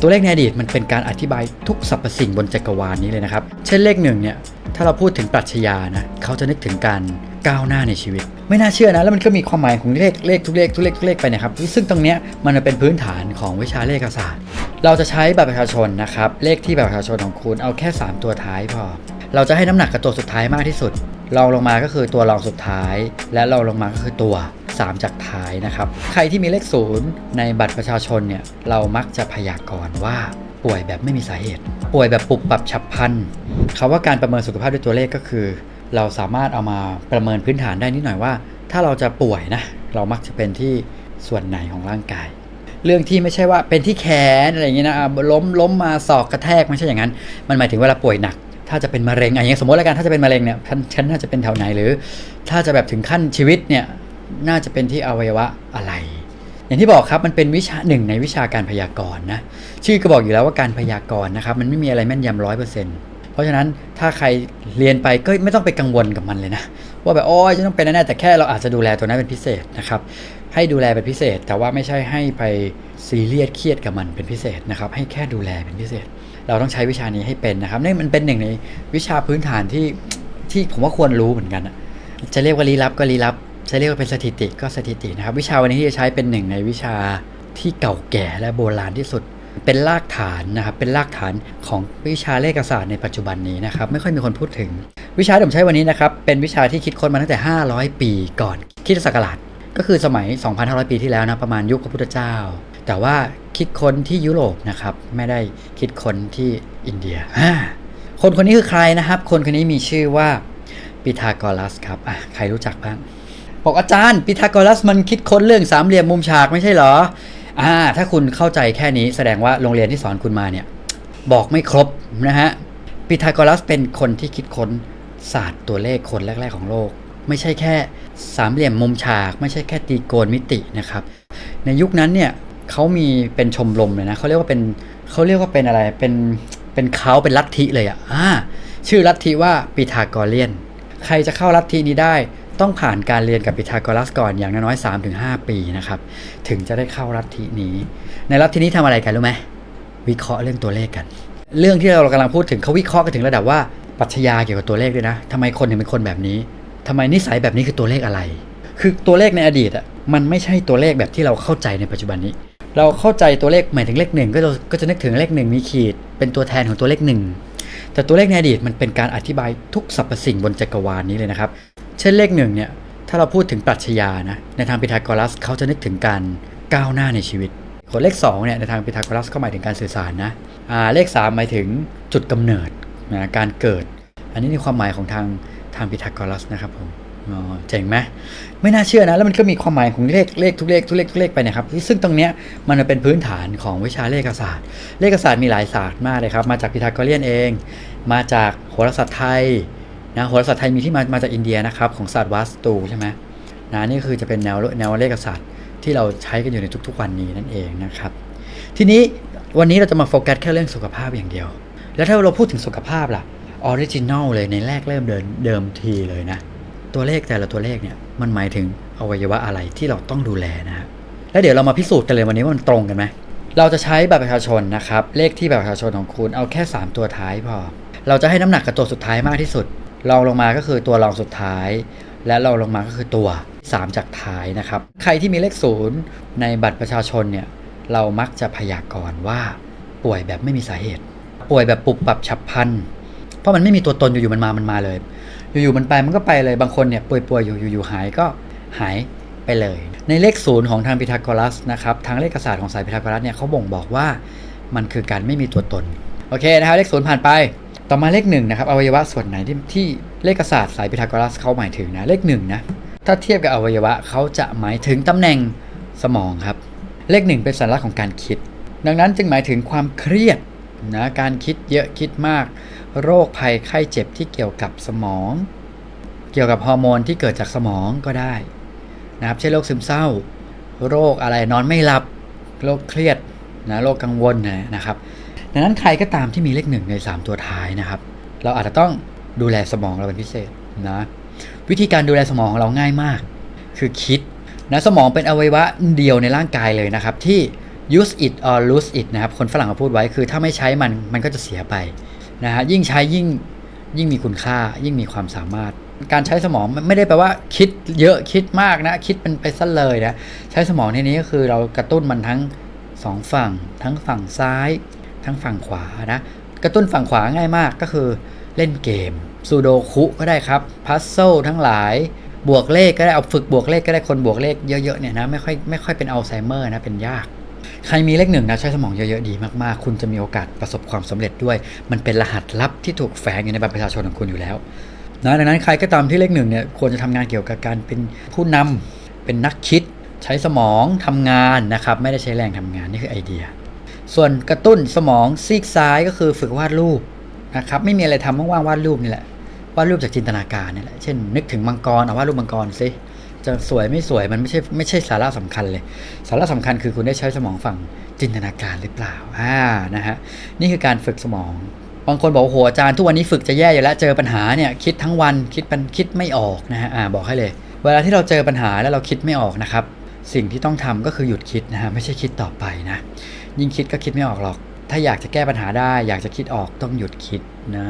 ตัวเลขในอดีตมันเป็นการอธิบายทุกสรรพสิ่งบนจักรวาลนี้เลยนะครับ เช่นเลขหนึ่งเนี่ยถ้าเราพูดถึงปรัชญานะเขาจะนึกถึงการก้าวหน้าในชีวิต ไม่น่าเชื่อนะ แล้วมันก็มีความหมายของเลขเลขทุกเลขทุกเลขทุกเลขไปนะครับ ซึ่งตรงเนี้ยมันเป็นพื้นฐานของวิชาเลขศาสตร์ เราจะใช้บัตรประชาชนนะครับ เลขที่บัตรประชาชนของคุณเอาแค่ 3 ตัวท้ายพอ เราจะให้น้ำหนักกับตัวสุดท้ายมากที่สุด รองลงมาก็คือตัวรองสุดท้าย และรองลงมาก็คือตัว 3 จากท้ายนะครับ ใครที่มีเลขศูนย์ในบัตรประชาชนเนี่ยเรามักจะพยากรณ์ว่าป่วยแบบไม่มีสาเหตุ ป่วยแบบปุบปับฉับพลันคำว่าการประเมินสุขภาพด้วยตัวเลขก็คือ เราสามารถเอามาประเมินพื้นฐานได้นิดหน่อยว่า ถ้าเราจะป่วยนะเรามักจะเป็นที่ส่วนไหนของร่างกายเรื่องที่ไม่ใช่ว่าเป็นที่แขนอะไรอย่างเงี้ยนะล้มล้มมาศอกกระแทกไม่ใช่อย่างนั้น มันหมายถึงเวลาป่วยหนัก ถ้าจะเป็นมะเร็งอะไรอย่างเงี้ยสมมติแล้วกันถ้าจะเป็นมะเร็งเนี่ยฉันฉันน่าจะเป็นแถวไหนหรือ ถ้าจะแบบถึงขั้นชีวิตเนี่ยน่าจะเป็นที่อวัยวะอะไร อย่างที่บอกครับมันเป็นวิชาหนึ่งในวิชาการพยากรณ์นะชื่อก็บอกอยู่แล้วว่าการพยากรณ์นะครับมันไม่มีอะไรแม่นยำร้อยเปอร์เซ็นต์เพราะฉะนั้นถ้าใครเรียนไปก็ไม่ต้องไปกังวลกับมันเลยนะ ว่าแบบโอ้ยจะต้องเป็นแน่แต่แค่เราอาจจะดูแลตัวนั้นเป็นพิเศษนะครับ ให้ดูแลเป็นพิเศษ แต่ว่าไม่ใช่ให้ไปซีเรียสเครียดกับมันเป็นพิเศษนะครับ ให้แค่ดูแลเป็นพิเศษ เราต้องใช้วิชานี้ให้เป็นนะครับนี่มันเป็นหนึ่งในวิชาพื้นฐานที่ที่ผมว่าควรรู้เหมือนกันอะจะเรียกว่าลี้ลับก็ลี้ลับจะเรียกว่าเป็นสถิติก็สถิตินะครับ วิชาวันนี้ที่จะใช้เป็นหนึ่งในวิชาที่เก่าแก่และโบราณที่สุด เป็นรากฐานนะครับ เป็นรากฐานของวิชาเลขศาสตร์ในปัจจุบันนี้นะครับ ไม่ค่อยมีคนพูดถึง วิชาที่ผมใช้วันนี้นะครับ เป็นวิชาที่คิดค้นมาตั้งแต่ 500 ปีก่อนคิดศักราช ก็คือสมัย 2,500 ปีที่แล้วนะประมาณยุคพระพุทธเจ้า แต่ว่าคิดค้นที่ยุโรปนะครับไม่ได้คิดค้นที่อินเดีย คนคนนี้คือใครนะครับ คนคนนี้มีชื่อว่าปิทากรัสครับใครรู้จักบ้างบอกอาจารย์ปิทากรัสมันคิดค้นเรื่องสามเหลี่ยมมุมฉากไม่ใช่เหรออ่าถ้าคุณเข้าใจแค่นี้แสดงว่าโรงเรียนที่สอนคุณมาเนี่ยบอกไม่ครบนะฮะปิทากรัสเป็นคนที่คิดค้นศาสตร์ตัวเลขคนแรก ๆ ของโลก ไม่ใช่แค่สามเหลี่ยมมุมฉาก ไม่ใช่แค่ตรีโกณมิตินะครับ ในยุคนั้นเนี่ยเขามีเป็นชมรมเลยนะเขาเรียกว่าเป็นเขาเรียกว่าเป็นอะไรเป็นเป็นเขาเป็นลัทธิเลยอะอ่าชื่อลัทธิว่าปิทากรเลียน ใครจะเข้าลัทธินี้ได้ต้องผ่านการเรียนกับปิทากรัสก่อนอย่างน้อยๆ3-5 ปีนะครับ ถึงจะได้เข้าลัทธินี้ ในลัทธินี้ทำอะไรกันรู้ไหมวิเคราะห์เรื่องตัวเลขกัน เรื่องที่เรากำลังพูดถึงเขาวิเคราะห์กันถึงระดับว่าปรัชญาเกี่ยวกับตัวเลขด้วยนะทำไมคนถึงเป็นคนแบบนี้ ทำไมนิสัยแบบนี้คือตัวเลขอะไร คือตัวเลขในอดีตอะมันไม่ใช่ตัวเลขแบบที่เราเข้าใจในปัจจุบันนี้ เราเข้าใจตัวเลขหมายถึงเลขหนึ่งก็จะก็จะนึกถึงเลขหนึ่งมีขีด เป็นตัวแทนของตัวเลขหนึ่งแต่ตัวเลขในอดีตมันเป็นการอธิบายทุกสรรพสิ่งบนจักรวาลนี้เลยนะครับ เช่นเลขหนึ่งเนี่ยถ้าเราพูดถึงปรัชญานะในทางพีทาโกรัสเขาจะนึกถึงการก้าวหน้าในชีวิตคนเลข2เนี่ยในทางพีทาโกรัสก็หมายถึงการสื่อสารนะอ่าเลข 3 หมายถึงจุดกำเนิดนะการเกิด อันนี้ในความหมายของทาง ทางพีทาโกรัสนะครับผมเจ๋งไหมไม่น่าเชื่อนะ แล้วมันก็มีความหมายของเลขเลขทุกเลขทุกเลขทุกเลขไปนะครับ ซึ่งตรงเนี้ยมันเป็นพื้นฐานของวิชาเลขศาสตร์ เลขศาสตร์มีหลายศาสตร์มากเลยครับ มาจากพีทาโกเรียนเอง มาจากโหราศาสตร์ไทยนะโหราศาสตร์ไทยมีที่มามาจากอินเดียนะครับของศาสตร์วัสตูใช่ไหมนะนี่คือจะเป็นแนวแนวเลขศาสตร์ที่เราใช้กันอยู่ในทุก ๆ วันนี้นั่นเองนะครับ ทีนี้วันนี้เราจะมาโฟกัสแค่เรื่องสุขภาพอย่างเดียว แล้วถ้าเราพูดถึงสุขภาพล่ะ ออริจินอลเลยในแรกเริ่มเดินเดิมทีเลยนะ ตัวเลขแต่ละตัวเลขเนี่ยมันหมายถึงอวัยวะอะไรที่เราต้องดูแลนะฮะแล้วเดี๋ยวเรามาพิสูจน์กันเลยวันนี้ว่ามันตรงกันไหมเราจะใช้บัตรประชาชนนะครับ เลขที่บัตรประชาชนของคุณเอาแค่ 3 ตัวท้ายพอ เราจะให้น้ำหนักกับตัวสุดท้ายมากที่สุดรองลงมาก็คือตัวรองสุดท้าย และรองลงมาก็คือตัว 3 จากท้ายนะครับ ใครที่มีเลขศูนย์ในบัตรประชาชนเนี่ยเรามักจะพยากรณ์ว่า ป่วยแบบไม่มีสาเหตุ ป่วยแบบปุบปับฉับพลัน ราะมันไม่มีตัวตนอยู่ๆมันมามันมาเลย อยู่ๆมันไปมันก็ไปเลยบางคนเนี่ยป่วยๆอยู่อยู่ๆหายก็หายไปเลย ในเลขศูนย์ของทางพีทาโกรัสนะครับทางเลขศาสตร์ของสายพีทาโกรัสเนี่ยเขาบ่งบอกว่ามันคือการไม่มีตัวตนโอเคนะครับเลขศูนย์ผ่านไปต่อมาเลขหนึ่งนะครับอวัยวะส่วนไหนที่ที่เลขศาสตร์สายพีทาโกรัสเขาหมายถึงนะเลขหนึ่งนะถ้าเทียบกับอวัยวะเขาจะหมายถึงตำแหน่งสมองครับ เลขหนึ่งเป็นสัญลักษณ์ของการคิด ดังนั้นจึงหมายถึงความเครียดนะการคิดเยอะคิดมาก โรคภัยไข้เจ็บที่เกี่ยวกับสมอง เกี่ยวกับฮอร์โมนที่เกิดจากสมองก็ได้นะครับเช่นโรคซึมเศร้า โรคอะไรนอนไม่หลับ โรคเครียดนะโรคกังวลนะนะครับดังนั้นใครก็ตามที่มีเลขหนึ่งใน 3 ตัวท้ายนะครับ เราอาจจะต้องดูแลสมองเราเป็นพิเศษนะวิธีการดูแลสมองของเราง่ายมาก คือคิดนะสมองเป็นอวัยวะเดียวในร่างกายเลยนะครับ ที่ use it or lose it นะครับ คนฝรั่งเขาพูดไว้คือถ้าไม่ใช้มันมันก็จะเสียไป นะฮะยิ่งใช้ยิ่งยิ่งมีคุณค่ายิ่งมีความสามารถ การใช้สมองไม่ได้แปลว่าคิดเยอะคิดมากนะ คิดเป็นไปซะเลยนะใช้สมองในนี้ก็คือเรากระตุ้นมันทั้งสองฝั่ง ทั้งฝั่งซ้าย ทั้งฝั่งขวานะกระตุ้นฝั่งขวาง่ายมากก็คือเล่นเกมซูโดคุก็ได้ครับพัซเซิลทั้งหลายบวกเลขก็ได้เอาฝึกบวกเลขก็ได้คนบวกเลขเยอะๆเนี่ยนะไม่ค่อยไม่ค่อยเป็นอัลไซเมอร์นะเป็นยาก ใครมีเลขหนึ่งนะใช้สมองเยอะๆดีมากๆ คุณจะมีโอกาสประสบความสำเร็จด้วย มันเป็นรหัสลับที่ถูกแฝงอยู่ในบัตรประชาชนของคุณอยู่แล้วนะดังนั้นใครก็ตามที่เลขหนึ่งเนี่ยควรจะทำงานเกี่ยวกับการเป็นผู้นำเป็นนักคิด ใช้สมองทำงานนะครับไม่ได้ใช้แรงทำงานนี่คือไอเดีย ส่วนกระตุ้นสมองซีกซ้ายก็คือฝึกวาดรูปนะครับไม่มีอะไรทำว่างๆวาดรูปนี่แหละวาดรูปจากจินตนาการนี่แหละเช่นนึกถึงมังกรเอาวาดรูปมังกรสิ จะสวยไม่สวยมันไม่ใช่ไม่ใช่สาระสำคัญเลย สาระสำคัญคือคุณได้ใช้สมองฝั่งจินตนาการหรือเปล่าอ่านะฮะนี่คือการฝึกสมองบางคนบอกโอ้โหอาจารย์ทุกวันนี้ฝึกจะแย่อยู่แล้วเจอปัญหาเนี่ยคิดทั้งวันคิดปันคิดไม่ออกนะฮะอ่าบอกให้เลย เวลาที่เราเจอปัญหาแล้วเราคิดไม่ออกนะครับ สิ่งที่ต้องทำก็คือหยุดคิดนะฮะไม่ใช่คิดต่อไปนะยิ่งคิดก็คิดไม่ออกหรอก ถ้าอยากจะแก้ปัญหาได้ อยากจะคิดออกต้องหยุดคิดนะ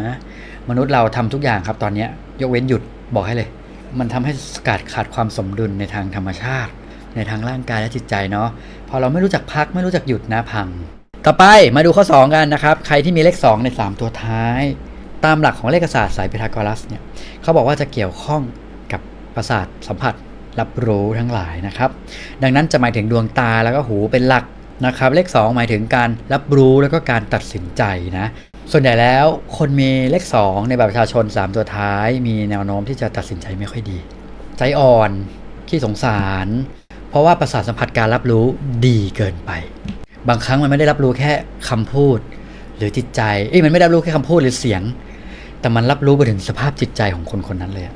มนุษย์เราทำทุกอย่างครับตอนนี้ยกเว้นหยุดบอกให้เลย มันทำให้ขาดขาดความสมดุลในทางธรรมชาติ ในทางร่างกายและจิตใจเนาะพอเราไม่รู้จักพักไม่รู้จักหยุดนะพัง ต่อไปมาดูข้อ 2 กันนะครับ ใครที่มีเลข 2 ใน 3 ตัวท้าย ตามหลักของเลขศาสตร์สายพีทาโกรัสเนี่ยเขาบอกว่าจะเกี่ยวข้องกับประสาทสัมผัสรับรู้ทั้งหลายนะครับ ดังนั้นจะหมายถึงดวงตาแล้วก็หูเป็นหลักนะครับ เลข 2 หมายถึงการรับรู้แล้วก็การตัดสินใจนะ ส่วนใหญ่แล้วคนมีเลข 2 ในบัตรประชาชน 3 ตัวท้าย มีแนวโน้มที่จะตัดสินใจไม่ค่อยดี ใจอ่อนขี้สงสาร เพราะว่าประสาทสัมผัสการรับรู้ดีเกินไป บางครั้งมันไม่ได้รับรู้แค่คำพูด หรือจิตใจเอ้ยมันไม่ได้รับรู้แค่คำพูดหรือเสียง แต่มันรับรู้ไปถึงสภาพจิตใจของคนคนนั้นเลย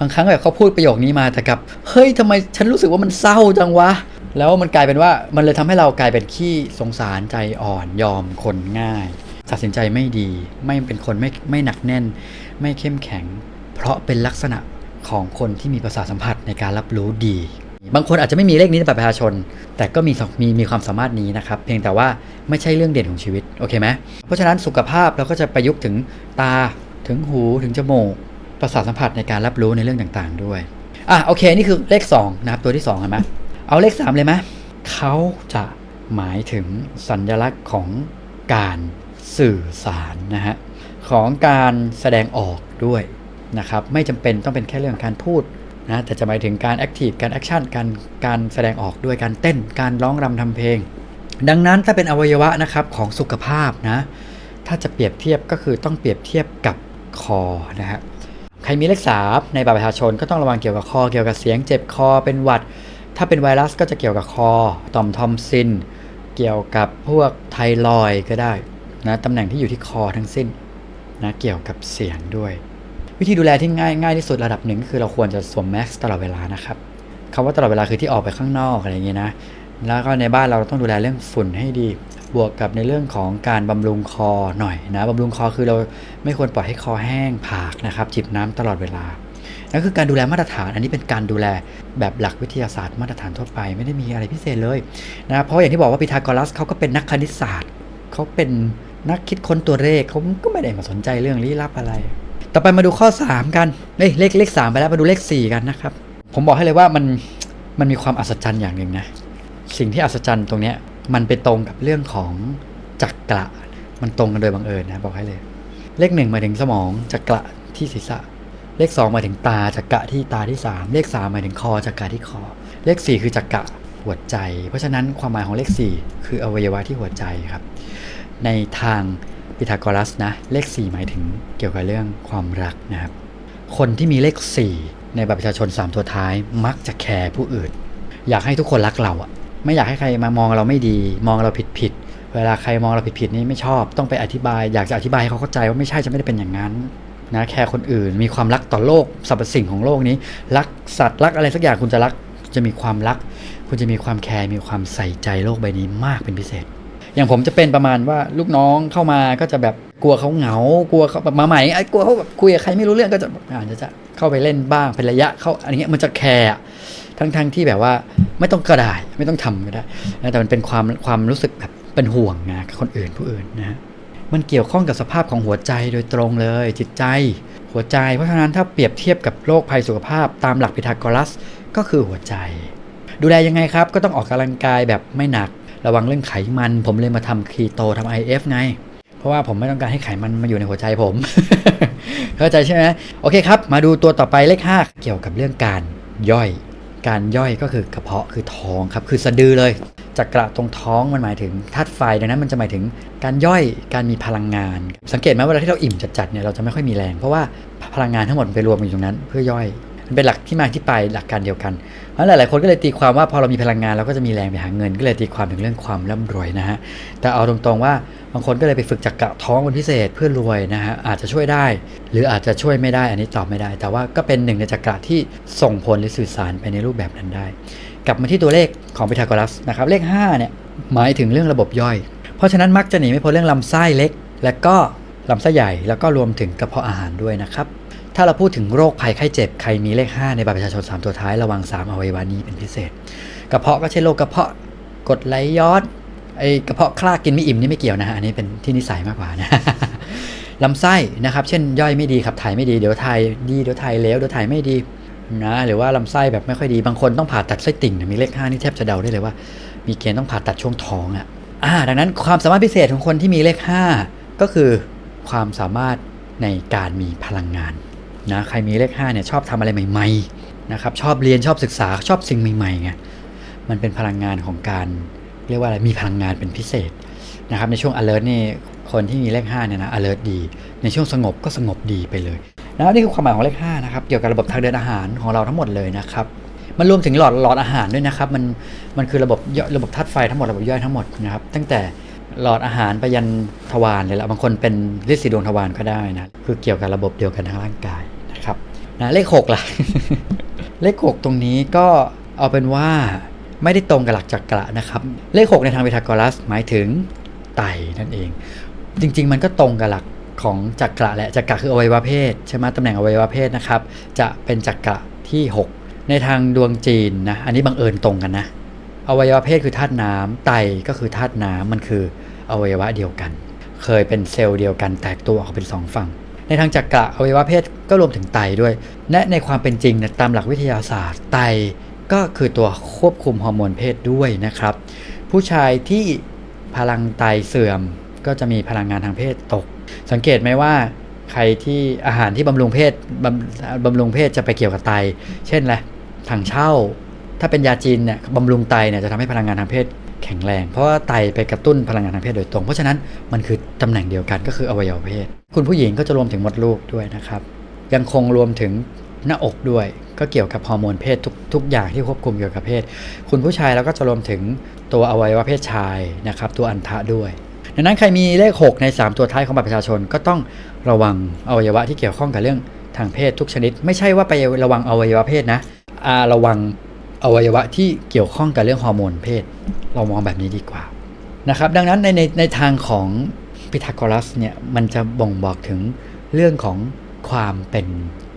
บางครั้งแบบเขาพูดประโยคนี้มาแต่กับเฮ้ยทำไมฉันรู้สึกว่ามันเศร้าจังวะแล้วมันกลายเป็นว่ามันเลยทำให้เรากลายเป็นขี้สงสารใจอ่อนยอมคนง่าย ตัดสินใจไม่ดี ไม่เป็นคนไม่ไม่หนักแน่น ไม่เข้มแข็ง เพราะเป็นลักษณะของคนที่มีประสาทสัมผัสในการรับรู้ดี บางคนอาจจะไม่มีเลขนี้ในบัตรประชาชน แต่ก็มีมีมีความสามารถนี้นะครับ เพียงแต่ว่าไม่ใช่เรื่องเด่นของชีวิต โอเคไหมเพราะฉะนั้นสุขภาพเราก็จะประยุกต์ถึงตาถึงหูถึงจมูกประสาทสัมผัสในการรับรู้ในเรื่องต่างๆ ด้วยอะโอเค นี่คือเลข2นะครับตัวที่2เห็นไหมเอาเลข 3 เลยไหมเขาจะหมายถึงสัญลักษณ์ของการ สื่อสารนะฮะของการแสดงออกด้วยนะครับไม่จำเป็นต้องเป็นแค่เรื่องการพูดนะแต่จะหมายถึงการแอคทีฟการแอคชั่นการการแสดงออกด้วยการเต้นการร้องรำทำเพลง ดังนั้นถ้าเป็นอวัยวะนะครับของสุขภาพนะถ้าจะเปรียบเทียบก็คือต้องเปรียบเทียบกับคอนะฮะใครมีเลขสามในบัตรประชาชนก็ต้องระวังเกี่ยวกับคอ เกี่ยวกับเสียงเจ็บคอเป็นหวัด ถ้าเป็นไวรัสก็จะเกี่ยวกับคอ ต่อมทอมซิน เกี่ยวกับพวกไทรอยก็ได้ นะตำแหน่งที่อยู่ที่คอทั้งสิ้นนะเกี่ยวกับเสียงด้วย วิธีดูแลที่ง่ายง่ายที่สุดระดับหนึ่งก็คือเราควรจะสวมแมสตลอดเวลานะครับคำว่าตลอดเวลาคือที่ออกไปข้างนอกอะไรอย่างเงี้ยนะแล้วก็ในบ้านเราต้องดูแลเรื่องฝุ่นให้ดี บวกกับในเรื่องของการบำรุงคอหน่อยนะบำรุงคอคือเราไม่ควรปล่อยให้คอแห้งผากนะครับจิบน้ำตลอดเวลานั่นคือการดูแลมาตรฐาน อันนี้เป็นการดูแลแบบหลักวิทยาศาสตร์มาตรฐานทั่วไปไม่ได้มีอะไรพิเศษเลยนะเพราะอย่างที่บอกว่าพีทาโกรัสเขาก็เป็นนักคณิตศาสตร์เขาเป็น นักคิดค้นตัวเลขเขาก็ไม่ได้มาสนใจเรื่องลี้ลับอะไร ต่อไปมาดูข้อ 3 กันเอ้ยเลขเลขสามไปแล้วมาดูเลข 4 กันนะครับ ผมบอกให้เลยว่ามันมันมีความอัศจรรย์อย่างหนึ่งนะ สิ่งที่อัศจรรย์ตรงเนี้ยมันไปตรงกับเรื่องของจักระมันตรงกันโดยบังเอิญนะบอกให้เลย เลขหนึ่งหมายถึงสมองจักระที่ศีรษะ เลขสองหมายถึงตาจักระที่ตาที่สามเลขสามหมายถึงคอจักระที่คอ เลขสี่คือจักระหัวใจ เพราะฉะนั้นความหมายของเลขสี่คืออวัยวะที่หัวใจครับ ในทางพีทาโกรัสนะเลข 4 หมายถึงเกี่ยวกับเรื่องความรักนะครับ คนที่มีเลข 4 ในบัตรประชาชน 3 ตัวท้าย มักจะแคร์ผู้อื่น อยากให้ทุกคนรักเราอะไม่อยากให้ใครมามองเราไม่ดี มองเราผิดผิดๆเวลาใครมองเราผิดผิดๆนี่ไม่ชอบต้องไปอธิบายอยากจะอธิบายให้เขาเข้าใจว่าไม่ใช่จะไม่ได้เป็นอย่างนั้นนะแคร์คนอื่นมีความรักต่อโลกสรรพสิ่งของโลกนี้ รักสัตว์รักอะไรสักอย่างคุณจะรักจะมีความรัก คุณจะมีความแคร์มีความใส่ใจโลกใบนี้มากเป็นพิเศษ อย่างผมจะเป็นประมาณว่าลูกน้องเข้ามาก็จะแบบกลัวเขาเหงา กลัวเขาแบบมาใหม่ไอ้กลัวเขาแบบคุยกับใครไม่รู้เรื่องก็จะอาจจะจะเข้าไปเล่นบ้างเป็นระยะเข้าอันนี้มันจะแคร์ทั้งๆที่แบบว่าไม่ต้องก็ได้ไม่ต้องทำก็ได้นะแต่มันเป็นความความรู้สึกแบบเป็นห่วงนะคนอื่นผู้อื่นนะมันเกี่ยวข้องกับสภาพของหัวใจโดยตรงเลยจิตใจ หัวใจ เพราะฉะนั้นถ้าเปรียบเทียบกับโรคภัยสุขภาพตามหลักพีทาโกรัสก็คือหัวใจ ดูแลยังไงครับก็ต้องออกกำลังกายแบบไม่หนัก ระวังเรื่องไขมัน ผมเลยมาทำคีโตทำ IF ไง เพราะว่าผมไม่ต้องการให้ไขมันมาอยู่ในหัวใจผม เข้าใจใช่ไหมโอเคครับ มาดูตัวต่อไปเลข5เกี่ยวกับเรื่องการย่อย การย่อยก็คือกระเพาะคือท้องครับ คือสะดือเลยจักระตรงท้องมันหมายถึงธาตุไฟดังนั้นมันจะหมายถึงการย่อยการมีพลังงาน สังเกตไหมเวลาที่เราอิ่มจัดๆเนี่ยเราจะไม่ค่อยมีแรง เพราะว่าพลังงานทั้งหมดมันไปรวมอยู่ตรงนั้นเพื่อย่อย เป็นหลักที่มาที่ไปหลักการเดียวกันเพราะหลาย ๆ คนก็เลยตีความว่าพอเรามีพลังงานเราก็จะมีแรงไปหาเงิน ก็เลยตีความถึงเรื่องความร่ำรวยนะฮะแต่เอาตรง ๆ ว่าบางคนก็เลยไปฝึกจักกะท้องเป็นพิเศษเพื่อรวยนะฮะอาจจะช่วยได้ หรืออาจจะช่วยไม่ได้อันนี้ตอบไม่ได้ แต่ว่าก็เป็นหนึ่งในจักกะที่ส่งผลหรือสื่อสารไปในรูปแบบนั้นได้ กลับมาที่ตัวเลขของพีทาโกรัสนะครับเลข5เนี่ยหมายถึงเรื่องระบบย่อย เพราะฉะนั้นมักจะหนีไม่พ้นเรื่องลำไส้เล็ก และก็ลำไส้ใหญ่แล้วก็รวมถึงกระเพาะอาหารด้วยนะครับ ถ้าเราพูดถึงโรคภัยไข้เจ็บ ใครมีเลข 5 ในบัตรประชาชน 3 ตัวท้ายระวัง 3 อวัยวะนี้เป็นพิเศษ กระเพาะก็ใช่โรคกระเพาะกดไหลย้อนไอกระเพาะคลากินไม่อิ่มนี่ไม่เกี่ยวนะฮะอันนี้เป็นที่นิสัยมากกว่านะลำไส้นะครับ เช่นย่อยไม่ดีขับถ่ายไม่ดีเดี๋ยวถ่ายดีเดี๋ยวถ่ายเลวเดี๋ยวถ่ายไม่ดีนะหรือว่าลำไส้แบบไม่ค่อยดีบางคนต้องผ่าตัดไส้ติ่งมีเลข5นี่แทบจะเดาได้เลยว่า มีเกณฑ์ต้องผ่าตัดช่วงท้องอะอ่าดังนั้นความสามารถพิเศษของคนที่มีเลข 5 ก็คือความสามารถในการมีพลังงาน นะใครมีเลข5เนี่ยชอบทำอะไรใหม่ๆนะครับชอบเรียนชอบศึกษาชอบสิ่งใหม่ๆไงมันเป็นพลังงานของการเรียกว่าอะไรมีพลังงานเป็นพิเศษนะครับในช่วง alert นี่คนที่มีเลข5เนี่ยนะ alert ดี ในช่วงสงบก็สงบดีไปเลยนะนี่คือความหมายของเลข5นะครับเกี่ยวกับระบบทางเดินอาหารของเราทั้งหมดเลยนะครับมันรวมถึงหลอดหลอดอาหารด้วยนะครับ มันมันคือระบบระบบธาตุไฟทั้งหมดระบบย่อยทั้งหมดนะครับ ตั้งแต่หลอดอาหารไปยันทวารเลยละบางคนเป็นฤทธิ์สีดวงทวารก็ได้นะ คือเกี่ยวกับระบบเดียวกันทางร่างกาย นะเลข6ล่ะ เลข 6 ตรงนี้ก็เอาเป็นว่าไม่ได้ตรงกับหลักจักระนะครับ เลข 6 ในทางพีทาโกรัสหมายถึงไตนั่นเอง จริง ๆ มันก็ตรงกับหลักของจักระแหละจักระคืออวัยวะเพศใช่ไหมตำแหน่งอวัยวะเพศนะครับ จะเป็นจักระที่ 6 ในทางดวงจีนนะอันนี้บังเอิญตรงกันนะอวัยวะเพศคือธาตุน้ำไตก็คือธาตุน้ำมันคืออวัยวะเดียวกัน เคยเป็นเซลล์เดียวกันแตกตัวออกเป็นสองฝั่ง ในทางจักระอวัยวะเพศก็รวมถึงไตด้วย และในความเป็นจริงเนี่ยตามหลักวิทยาศาสตร์ ไตก็คือตัวควบคุมฮอร์โมนเพศด้วยนะครับ ผู้ชายที่พลังไตเสื่อมก็จะมีพลังงานทางเพศตก สังเกตไหมว่าใครที่อาหารที่บำรุงเพศบำบำรุงเพศจะไปเกี่ยวกับไต เช่นอะไรถังเช่า ถ้าเป็นยาจีนเนี่ยบำรุงไตเนี่ยจะทำให้พลังงานทางเพศ แข็งแรง เพราะว่าไตไปกระตุ้นพลังงานทางเพศโดยตรง เพราะฉะนั้นมันคือตำแหน่งเดียวกันก็คืออวัยวะเพศ คุณผู้หญิงก็จะรวมถึงมดลูกด้วยนะครับ ยังคงรวมถึงหน้าอกด้วย ก็เกี่ยวกับฮอร์โมนเพศทุกทุกอย่างที่ควบคุมเกี่ยวกับเพศ คุณผู้ชายเราก็จะรวมถึงตัวอวัยวะเพศชายนะครับตัวอันทะด้วยดังนั้นใครมีเลข 6 ใน 3 ตัวท้ายของบัตรประชาชนก็ต้องระวังอวัยวะที่เกี่ยวข้องกับเรื่องทางเพศทุกชนิด ไม่ใช่ว่าไประวังอวัยวะเพศนะอาระวัง อวัยวะที่เกี่ยวข้องกับเรื่องฮอร์โมนเพศ เรามองแบบนี้ดีกว่านะครับ ดังนั้นในในในทางของพีทาโกรัสเนี่ยมันจะบ่งบอกถึงเรื่องของความเป็น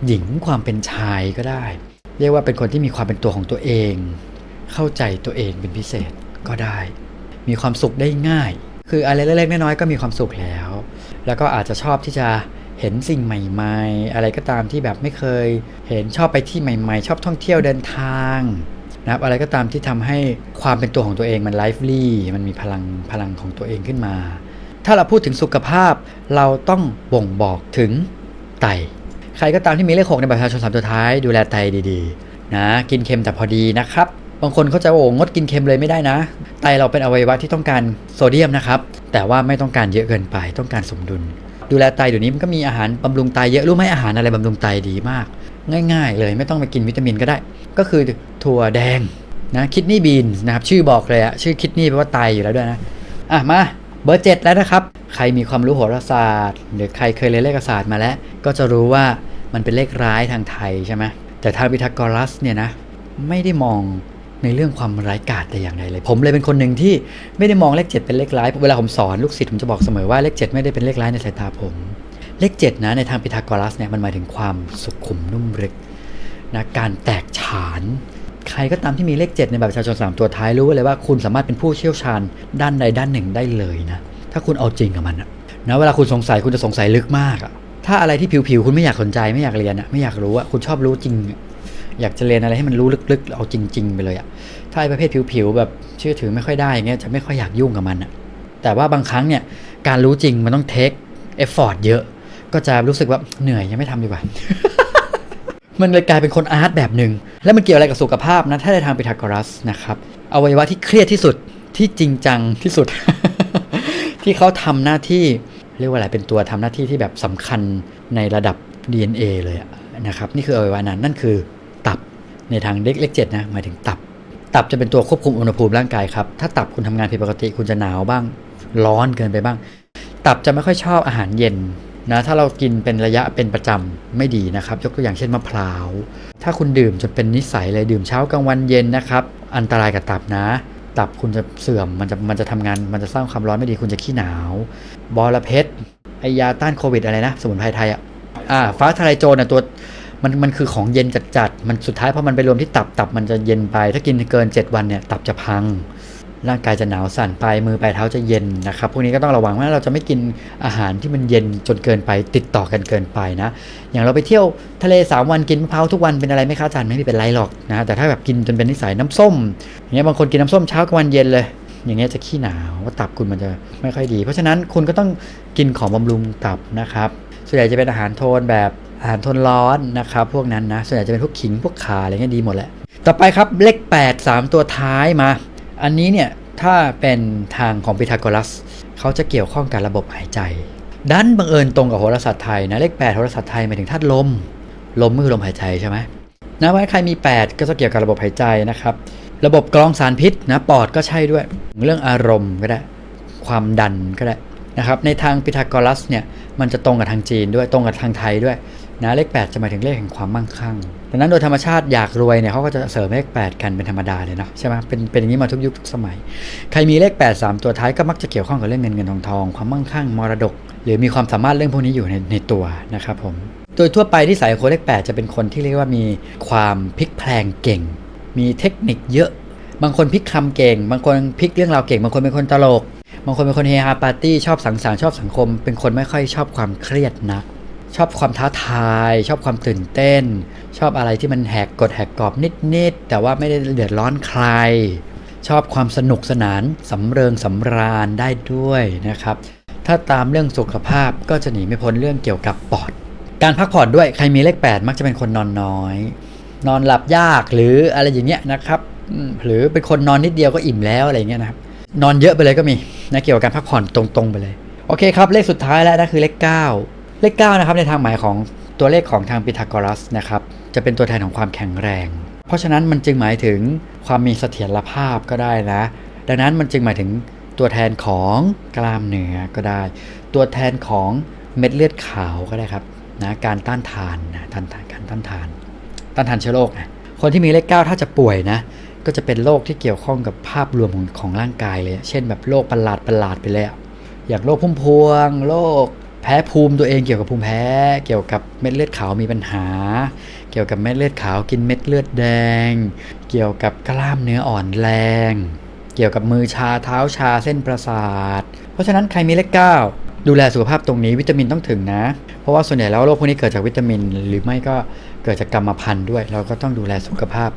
หญิงความเป็นชายก็ได้ เรียกว่าเป็นคนที่มีความเป็นตัวของตัวเอง เข้าใจตัวเองเป็นพิเศษก็ได้ มีความสุขได้ง่าย คืออะไรเล็กๆน้อยๆก็มีความสุขแล้ว แล้วก็อาจจะชอบที่จะ เห็นสิ่งใหม่ ๆ อะไรก็ตามที่แบบไม่เคย เห็นชอบไปที่ใหม่ ๆ ชอบท่องเที่ยวเดินทางนะครับอะไรก็ตามที่ทำให้ความเป็นตัวของตัวเองมันไลฟ์ลี่มันมีพลังพลังของตัวเองขึ้นมา ถ้าเราพูดถึงสุขภาพ เราต้องบ่งบอกถึงไต ใครก็ตามที่มีเลขหกในบัตรประชาชนสามตัวท้ายดูแลไตดีๆนะกินเค็มแต่พอดีนะครับบางคนเขาจะโอ้งดกินเค็มเลยไม่ได้นะ ไตเราเป็นอวัยวะที่ต้องการโซเดียมนะครับ แต่ว่าไม่ต้องการเยอะเกินไปต้องการสมดุล ดูแลไตเดี๋ยวนี้มันก็มีอาหารบำรุงไตเยอะรู้ไหมอาหารอะไรบำรุงไตดีมาก ง่าย ๆ เลยไม่ต้องไปกินวิตามินก็ได้ ก็คือถั่วแดงนะคิดนี่บีนนะครับชื่อบอกเลยอะชื่อคิดนี่แปลว่าไตอยู่แล้วด้วยนะอะมาเบอร์เจ็ดแล้วนะครับ ใครมีความรู้โหราศาสตร์ หรือใครเคยเรียนเลขศาสตร์มาแล้ว ก็จะรู้ว่ามันเป็นเลขร้ายทางไทยใช่ไหมแต่ทางพิทากรัสเนี่ยนะไม่ได้มอง ในเรื่องความร้ายกาจแต่อย่างใดเลย ผมเลยเป็นคนหนึ่งที่ไม่ได้มองเลข7เป็นเลขร้ายเวลาผมสอนลูกศิษย์ผมจะบอกเสมอว่าเลข7ไม่ได้เป็นเลขร้ายในสายตาผม เลข7นะในทางพิทากรัสเนี่ยมันหมายถึงความสุขุมนุ่มลึกนะการแตกฉาน ใครก็ตามที่มีเลข7ในบัตรประชาชน 3 ตัวท้ายรู้เลยว่าคุณสามารถเป็นผู้เชี่ยวชาญด้านใดด้านหนึ่งได้เลยนะถ้าคุณเอาจริงกับมันนะเวลาคุณสงสัยคุณจะสงสัยลึกมากอะถ้าอะไรที่ผิวๆ คุณไม่อยากสนใจไม่อยากเรียนอะไม่อยากรู้อะคุณชอบรู้จริง อยากจะเรียนอะไรให้มันรู้ลึกๆ เอาจริง ๆ ไปเลยอะถ้าไอ้ประเภทผิวๆแบบเชื่อถือไม่ค่อยได้อย่างเงี้ยจะไม่ค่อยอยากยุ่งกับมันอะแต่ว่าบางครั้งเนี่ยการรู้จริงมันต้องเทคเอฟฟอร์ตเยอะ ก็จะรู้สึกว่าเหนื่อยยังไม่ทำดีกว่า มันเลยกลายเป็นคนอาร์ตแบบหนึ่งแล้วมันเกี่ยวอะไรกับสุขภาพนะถ้าในทางพีทาโกรัสนะครับอวัยวะที่เครียดที่สุดที่จริงจังที่สุด ที่เขาทำหน้าที่เรียกว่าอะไรเป็นตัวทำหน้าที่ที่แบบสำคัญในระดับ DNA เลยนะครับ นี่คืออวัยวะนั้นนั่นคือ ในทางเลขเลขเจ็ดนะหมายถึงตับ ตับจะเป็นตัวควบคุมอุณหภูมิร่างกายครับถ้าตับคุณทำงานผิดปกติคุณจะหนาวบ้าง ร้อนเกินไปบ้าง ตับจะไม่ค่อยชอบอาหารเย็นนะถ้าเรากินเป็นระยะเป็นประจำไม่ดีนะครับ ยกตัวอย่างเช่นมะพร้าว ถ้าคุณดื่มจนเป็นนิสัยเลยดื่มเช้ากลางวันเย็นนะครับ อันตรายกับตับนะ ตับคุณจะเสื่อมมันจะมันจะทำงานมันจะสร้างความร้อนไม่ดีคุณจะขี้หนาวบอระเพ็ดไอยาต้านโควิดอะไรนะ สมุนไพรไทยอะอ่าฟ้าทลายโจรนะตัว มันมันคือของเย็นจัดๆมันสุดท้ายพอมันไปรวมที่ตับตับมันจะเย็นไป ถ้ากินเกิน 7 วันเนี่ยตับจะพัง ร่างกายจะหนาวสั่นไปมือปลายเท้าจะเย็นนะครับพวกนี้ก็ต้องระวังว่าเราจะไม่กินอาหารที่มันเย็นจนเกินไปติดต่อกันเกินไปนะ อย่างเราไปเที่ยวทะเล 3 วันกินมะพร้าวทุกวันเป็นอะไรไหมคะอาจารย์ไม่เป็นไรหรอกนะแต่ถ้าแบบกินจนเป็นนิสัยน้ำส้มอย่างเงี้ยบางคนกินน้ำส้มเช้ากลางวันเย็นเลยอย่างเงี้ยจะขี้หนาวว่าตับคุณมันจะไม่ค่อยดี เพราะฉะนั้นคุณก็ต้องกินของบำรุงตับนะครับ ส่วนใหญ่จะเป็นอาหารโทนแบบ อาหารทนร้อนนะครับพวกนั้นนะส่วนใหญ่จะเป็นพวกขิงพวกขาอะไรเงี้ยดีหมดแหละ ต่อไปครับเลข 8 3 ตัวท้ายมา อันนี้เนี่ยถ้าเป็นทางของพีทาโกรัสเขาจะเกี่ยวข้องกับระบบหายใจ ดันบังเอิญตรงกับโหราศาสตร์ไทยนะเลข 8โหราศาสตร์ไทยหมายถึงธาตุลม ลมก็คือลมหายใจใช่ไหมนะว่าใครมี 8 ก็จะเกี่ยวกับระบบหายใจนะครับระบบกรองสารพิษนะปอดก็ใช่ด้วย เรื่องอารมณ์ก็ได้ ความดันก็ได้นะครับในทางพีทาโกรัสเนี่ยมันจะตรงกับทางจีนด้วยตรงกับทางไทยด้วย นะเลข 8 จะหมายถึงเลขแห่งความมั่งคั่งดังนั้นโดยธรรมชาติอยากรวยเนี่ยเขาก็จะเสริมเลข 8 กันเป็นธรรมดาเลยเนาะใช่ไหมเป็นเป็นอย่างนี้มาทุกยุคทุกสมัย ใครมีเลข 8 3 ตัวท้ายก็มักจะเกี่ยวข้องกับเรื่องเงินเงินทองทองความมั่งคั่งมรดก หรือมีความสามารถเรื่องพวกนี้อยู่ในในตัวนะครับผมโดยทั่วไปที่สายคนเลข 8 จะเป็นคนที่เรียกว่ามีความพลิกแพลงเก่ง มีเทคนิคเยอะ บางคนพลิกคำเก่ง บางคนพลิกเรื่องราวเก่ง บางคนเป็นคนตลก บางคนเป็นคนเฮฮาปาร์ตี้ชอบสังสรรค์ชอบสังคม เป็นคนไม่ค่อยชอบความเครียดนัก ชอบความท้าทาย ชอบความตื่นเต้น ชอบอะไรที่มันแหกกฎแหกกรอบนิดๆแต่ว่าไม่ได้เดือดร้อนใคร ชอบความสนุกสนานสำเริงสำราญได้ด้วยนะครับ ถ้าตามเรื่องสุขภาพก็จะหนีไม่พ้นเรื่องเกี่ยวกับปอด การพักผ่อนด้วยใครมีเลข 8 มักจะเป็นคนนอนน้อย นอนหลับยากหรืออะไรอย่างเงี้ยนะครับหรือเป็นคนนอนนิดเดียวก็อิ่มแล้วอะไรอย่างเงี้ยนะครับนอนเยอะไปเลยก็มีนะเกี่ยวกับการพักผ่อนตรงๆไปเลย โอเคครับ เลขสุดท้ายแล้วนะคือเลข 9 เลข9นะครับในทางหมายของตัวเลขของทางพีทาโกรัสนะครับจะเป็นตัวแทนของความแข็งแรง เพราะฉะนั้นมันจึงหมายถึงความมีเสถียรภาพก็ได้นะ ดังนั้นมันจึงหมายถึงตัวแทนของกล้ามเนื้อก็ได้ ตัวแทนของเม็ดเลือดขาวก็ได้ครับนะการต้านทานนะต้านทานการต้านทาน ต้านทานเชื้อโรคนะคนที่มีเลข 9 ถ้าจะป่วยนะก็จะเป็นโรคที่เกี่ยวข้องกับภาพรวมของของร่างกายเลย เช่นแบบโรคประหลาดประหลาดไปเลยอย่างโรคพุ่มพวง โรค แพ้ภูมิตัวเองเกี่ยวกับภูมิแพ้ เกี่ยวกับเม็ดเลือดขาวมีปัญหา เกี่ยวกับเม็ดเลือดขาวกินเม็ดเลือดแดง เกี่ยวกับกล้ามเนื้ออ่อนแรง เกี่ยวกับมือชาเท้าชาเส้นประสาท เพราะฉะนั้นใครมีเลข9ดูแลสุขภาพตรงนี้วิตามินต้องถึงนะ เพราะว่าส่วนใหญ่แล้วโรคพวกนี้เกิดจากวิตามิน หรือไม่ก็เกิดจากกรรมพันธุ์ด้วย เราก็ต้องดูแลสุขภาพ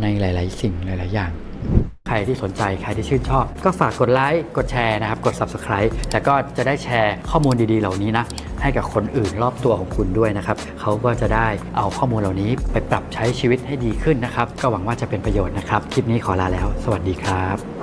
ในหลาย ๆ สิ่งหลาย ๆ อย่าง ใครที่สนใจใครที่ชื่นชอบ ก็ฝากกดไลค์กดแชร์นะครับ กด Subscribe แล้วก็จะได้แชร์ข้อมูลดีๆ เหล่านี้นะ ให้กับคนอื่นรอบตัวของคุณด้วยนะครับเขาก็จะได้เอาข้อมูลเหล่านี้ไปปรับใช้ชีวิตให้ดีขึ้นนะครับ ก็หวังว่าจะเป็นประโยชน์นะครับ คลิปนี้ขอลาแล้ว สวัสดีครับ